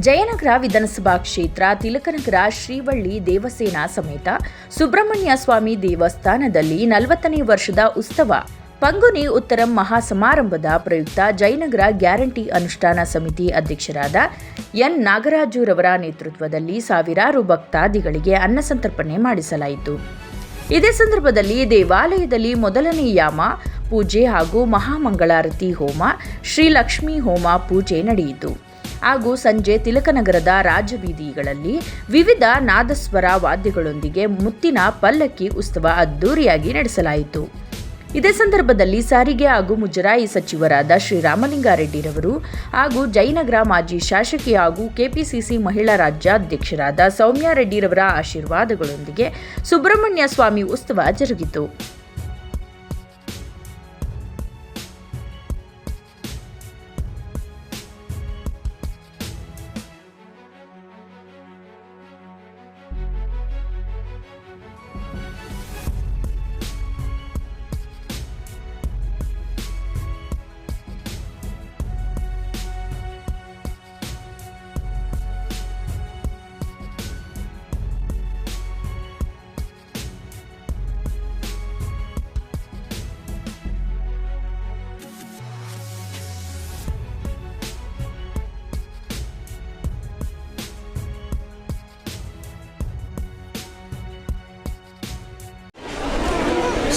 ಜಯನಗರ ವಿಧಾನಸಭಾ ಕ್ಷೇತ್ರ ತಿಲಕನಗರ ಶ್ರೀವಳ್ಳಿ, ದೇವಸೇನಾ ಸಮೇತ ಸುಬ್ರಹ್ಮಣ್ಯ ಸ್ವಾಮಿ ದೇವಸ್ಥಾನದಲ್ಲಿ ನಲವತ್ತನೇ ವರ್ಷದ ಉತ್ಸವ. ಪಂಗುನಿ ಉತ್ತರಂ ಮಹಾಸಮಾರಂಭದ ಪ್ರಯುಕ್ತ ಜಯನಗರ ಗ್ಯಾರಂಟಿ ಅನುಷ್ಠಾನ ಸಮಿತಿ ಅಧ್ಯಕ್ಷರಾದ ಎನ್. ನಾಗರಾಜುರವರ ನೇತೃತ್ವದಲ್ಲಿ ಸಾವಿರಾರು ಭಕ್ತಾದಿಗಳಿಗೆ ಅನ್ನಸಂತರ್ಪಣೆ ಮಾಡಿಸಲಾಯಿತು. ಇದೇ ಸಂದರ್ಭದಲ್ಲಿ ದೇವಾಲಯದಲ್ಲಿ ಮೊದಲನೇ ಯಾಮ, ಪೂಜೆ ಹಾಗೂ ಮಹಾಮಂಗಳಾರತಿ ಹೋಮ ಶ್ರೀ ಲಕ್ಷ್ಮೀ ಹೋಮ ಪೂಜೆ ನಡೆಯಿತು. ಹಾಗೂ ಸಂಜೆ ತಿಲಕನಗರದ ರಾಜಬೀದಿಗಳಲ್ಲಿ ವಿವಿಧ ನಾದಸ್ವರ ವಾದ್ಯಗಳೊಂದಿಗೆ ಮುತ್ತಿನ ಪಲ್ಲಕ್ಕಿ ಉತ್ಸವ ಅದ್ದೂರಿಯಾಗಿ ನಡೆಸಲಾಯಿತು. ಇದೇ ಸಂದರ್ಭದಲ್ಲಿ ಸಾರಿಗೆ ಹಾಗೂ ಮುಜರಾಯಿ ಸಚಿವರಾದ ಶ್ರೀರಾಮಲಿಂಗಾರೆಡ್ಡಿರವರು ಹಾಗೂ ಜಯನಗರ ಮಾಜಿ ಶಾಸಕಿ ಹಾಗೂ ಕೆಪಿಸಿಸಿ ಮಹಿಳಾ ರಾಜ್ಯಾಧ್ಯಕ್ಷರಾದ ಸೌಮ್ಯಾರೆಡ್ಡಿರವರ ಆಶೀರ್ವಾದಗಳೊಂದಿಗೆ ಸುಬ್ರಹ್ಮಣ್ಯ ಸ್ವಾಮಿ ಉತ್ಸವ ಜರುಗಿತು.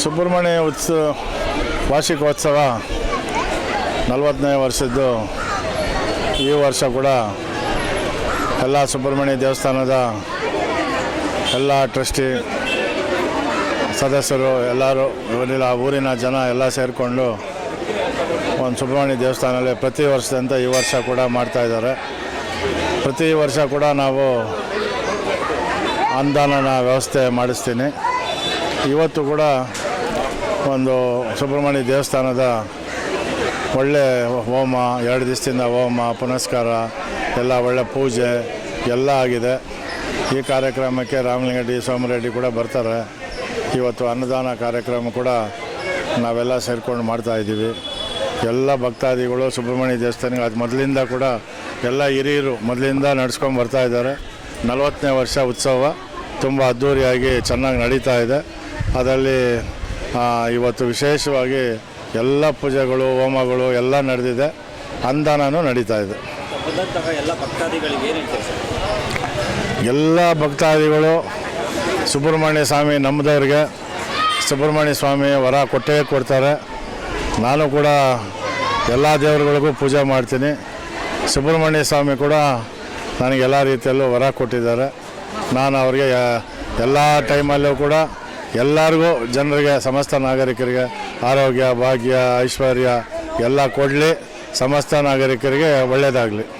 ಸುಬ್ರಹ್ಮಣ್ಯ ಉತ್ಸವ ವಾರ್ಷಿಕೋತ್ಸವ ನಲವತ್ತನೇ ವರ್ಷದ್ದು. ಈ ವರ್ಷ ಕೂಡ ಎಲ್ಲ ಸುಬ್ರಹ್ಮಣ್ಯ ದೇವಸ್ಥಾನದ ಎಲ್ಲ ಟ್ರಸ್ಟಿ ಸದಸ್ಯರು, ಎಲ್ಲರೂ ಇವರೆಲ್ಲ ಊರಿನ ಜನ ಎಲ್ಲ ಸೇರಿಕೊಂಡು ಒಂದು ಸುಬ್ರಹ್ಮಣ್ಯ ದೇವಸ್ಥಾನದಲ್ಲಿ ಪ್ರತಿ ವರ್ಷದಂತೆ ಈ ವರ್ಷ ಕೂಡ ಮಾಡ್ತಾಯಿದ್ದಾರೆ ಪ್ರತಿ ವರ್ಷ ಕೂಡ ನಾವು ಅನುದಾನನ ವ್ಯವಸ್ಥೆ ಮಾಡಿಸ್ತೀನಿ. ಇವತ್ತು ಕೂಡ ಒಂದು ಸುಬ್ರಹ್ಮಣ್ಯ ದೇವಸ್ಥಾನದ ಒಳ್ಳೆ ಹೋಮ, ಎರಡು ದಿವಸದಿಂದ ಹೋಮ, ಪುನಸ್ಕಾರ, ಎಲ್ಲ ಒಳ್ಳೆ ಪೂಜೆ ಎಲ್ಲ ಆಗಿದೆ. ಈ ಕಾರ್ಯಕ್ರಮಕ್ಕೆ ರಾಮಲಿಂಗಡ್ಡಿ ಸೋಮರೆಡ್ಡಿ ಕೂಡ ಬರ್ತಾರೆ. ಇವತ್ತು ಅನ್ನದಾನ ಕಾರ್ಯಕ್ರಮ ಕೂಡ ನಾವೆಲ್ಲ ಸೇರ್ಕೊಂಡು ಮಾಡ್ತಾಯಿದ್ದೀವಿ ಎಲ್ಲ ಭಕ್ತಾದಿಗಳು, ಸುಬ್ರಹ್ಮಣ್ಯ ದೇವಸ್ಥಾನಕ್ಕೆ ಅದು ಮೊದಲಿಂದ ಕೂಡ ಎಲ್ಲ ಹಿರಿಯರು ಮೊದಲಿಂದ ನಡ್ಸ್ಕೊಂಡು ಬರ್ತಾ ಇದ್ದಾರೆ. ನಲವತ್ತನೇ ವರ್ಷ ಉತ್ಸವ, ತುಂಬ ಅದ್ಧೂರಿಯಾಗಿ ಚೆನ್ನಾಗಿ ನಡೀತಾ ಇದೆ. ಅದರಲ್ಲಿ ಇವತ್ತು ವಿಶೇಷವಾಗಿ ಎಲ್ಲ ಪೂಜೆಗಳು ಹೋಮಗಳು ಎಲ್ಲ ನಡೆದಿದೆ. ಅನುದಾನನೂ ನಡೀತಾ ಇದೆ. ಎಲ್ಲ ಭಕ್ತಾದಿಗಳು ಸುಬ್ರಹ್ಮಣ್ಯ ಸ್ವಾಮಿ ನಮ್ಮದವ್ರಿಗೆ ಸುಬ್ರಹ್ಮಣ್ಯ ಸ್ವಾಮಿ ವರ ಕೊಟ್ಟೇ ಕೊಡ್ತಾರೆ. ನಾನು ಕೂಡ ಎಲ್ಲ ದೇವರುಗಳಿಗೂ ಪೂಜೆ ಮಾಡ್ತೀನಿ. ಸುಬ್ರಹ್ಮಣ್ಯ ಸ್ವಾಮಿ ಕೂಡ ನನಗೆ ಎಲ್ಲ ರೀತಿಯಲ್ಲೂ ವರ ಕೊಟ್ಟಿದ್ದಾರೆ. ನಾನು ಅವ್ರಿಗೆ ಎಲ್ಲ ಟೈಮಲ್ಲೂ ಕೂಡ ಎಲ್ಲರಿಗೂ ಜನರಿಗೆ ಸಮಸ್ತ ನಾಗರಿಕರಿಗೆ ಆರೋಗ್ಯ ಭಾಗ್ಯ ಐಶ್ವರ್ಯ ಎಲ್ಲ ಕೊಡಲಿ. ಸಮಸ್ತ ನಾಗರಿಕರಿಗೆ ಒಳ್ಳೆಯದಾಗಲಿ